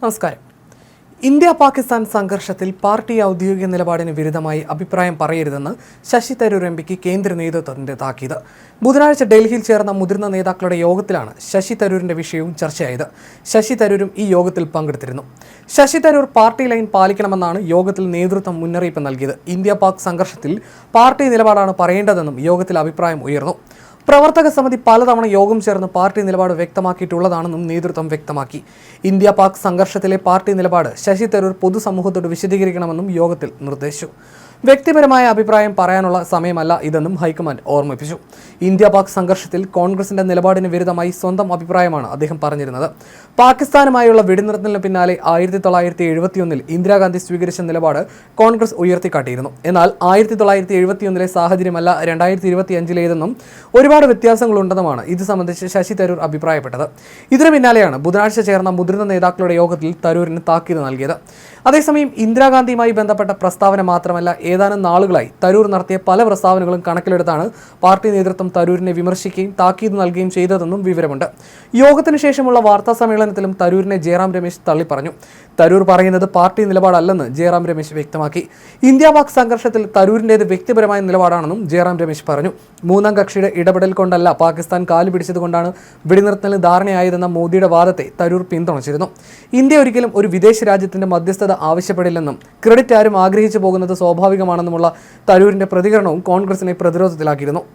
നമസ്കാരം. ഇന്ത്യ പാകിസ്ഥാൻ സംഘർഷത്തിൽ പാർട്ടി ഔദ്യോഗിക നിലപാടിന് വിരുദ്ധമായി അഭിപ്രായം പറയരുതെന്ന് ശശി തരൂർ എം പിക്ക് കേന്ദ്ര നേതൃത്വത്തിന്റെ താക്കീത്. ബുധനാഴ്ച ഡൽഹിയിൽ ചേർന്ന മുതിർന്ന നേതാക്കളുടെ യോഗത്തിലാണ് ശശി തരൂരിന്റെ വിഷയവും ചർച്ചയായത്. ശശി തരൂരും ഈ യോഗത്തിൽ പങ്കെടുത്തിരുന്നു. ശശി തരൂർ പാർട്ടി ലൈൻ പാലിക്കണമെന്നാണ് യോഗത്തിൽ നേതൃത്വം മുന്നറിയിപ്പ് നൽകിയത്. ഇന്ത്യ പാക് സംഘർഷത്തിൽ പാർട്ടി നിലപാടാണ് പറയേണ്ടതെന്നും യോഗത്തിൽ അഭിപ്രായം ഉയർന്നു. പ്രവർത്തക സമിതി പലതവണ യോഗം ചേർന്ന് പാർട്ടി നിലപാട് വ്യക്തമാക്കിയിട്ടുള്ളതാണെന്നും നേതൃത്വം വ്യക്തമാക്കി. ഇന്ത്യ പാക് സംഘർഷത്തിലെ പാർട്ടി നിലപാട് ശശി തരൂർ പൊതുസമൂഹത്തോട് വിശദീകരിക്കണമെന്നും യോഗത്തിൽ നിർദ്ദേശിച്ചു. വ്യക്തിപരമായ അഭിപ്രായം പറയാനുള്ള സമയമല്ല ഇതെന്നും ഹൈക്കമാൻഡ് ഓർമ്മിപ്പിച്ചു. ഇന്ത്യ പാക് സംഘർഷത്തിൽ കോൺഗ്രസിന്റെ നിലപാടിന് വിരുദ്ധമായി സ്വന്തം അഭിപ്രായമാണ് അദ്ദേഹം പറഞ്ഞിരുന്നത്. പാകിസ്ഥാനുമായുള്ള വെടിനിർത്തലിന് പിന്നാലെ ആയിരത്തി തൊള്ളായിരത്തി എഴുപത്തിയൊന്നിൽ ഇന്ദിരാഗാന്ധി സ്വീകരിച്ച നിലപാട് കോൺഗ്രസ് ഉയർത്തിക്കാട്ടിയിരുന്നു. എന്നാൽ ആയിരത്തി തൊള്ളായിരത്തി എഴുപത്തിയൊന്നിലെ സാഹചര്യമല്ല രണ്ടായിരത്തി ഇരുപത്തി അഞ്ചിലേതെന്നും ഒരുപാട് വ്യത്യാസങ്ങളുണ്ടെന്നുമാണ് ഇത് സംബന്ധിച്ച് ശശി തരൂർ അഭിപ്രായപ്പെട്ടത്. ഇതിനു പിന്നാലെയാണ് ബുധനാഴ്ച ചേർന്ന മുതിർന്ന നേതാക്കളുടെ യോഗത്തിൽ തരൂരിന് താക്കീത് നൽകിയത്. അതേസമയം ഇന്ദിരാഗാന്ധിയുമായി ബന്ധപ്പെട്ട പ്രസ്താവന മാത്രമല്ല ഏതാനും നാളുകളായി തരൂർ നടത്തിയ പല പ്രസ്താവനകളും കണക്കിലെടുത്താണ് പാർട്ടി നേതൃത്വം തരൂരിനെ വിമർശിക്കുകയും താക്കീത് നൽകുകയും ചെയ്തതെന്നും വിവരമുണ്ട്. യോഗത്തിന് ശേഷമുള്ള വാർത്താ സമ്മേളനത്തിലും തരൂരിനെ ജയറാം രമേശ് തള്ളി പറഞ്ഞു തരൂർ പറയുന്നത് പാർട്ടി നിലപാടല്ലെന്ന് ജയറാം രമേശ് വ്യക്തമാക്കി. ഇന്ത്യ പാക് സംഘർഷത്തിൽ തരൂരിന്റേത് വ്യക്തിപരമായ നിലപാടാണെന്നും ജയറാം രമേശ് പറഞ്ഞു. മൂന്നാം കക്ഷിയുടെ ഇടപെടൽ കൊണ്ടല്ല പാകിസ്ഥാൻ കാലു പിടിച്ചതുകൊണ്ടാണ് വെടിനിർത്തലിന് ധാരണയായതെന്ന മോദിയുടെ വാദത്തെ തരൂർ പിന്തുണച്ചിരുന്നു. ഇന്ത്യ ഒരിക്കലും ഒരു വിദേശ രാജ്യത്തിന്റെ മധ്യസ്ഥത ആവശ്യപ്പെടില്ലെന്നും ക്രെഡിറ്റ് ആരും ആഗ്രഹിച്ചു പോകുന്നത് സ്വാഭാവികമാണെന്നുമുള്ള തരൂരിന്റെ പ്രതികരണവും കോൺഗ്രസിനെ പ്രതിരോധത്തിലാക്കിയിരുന്നു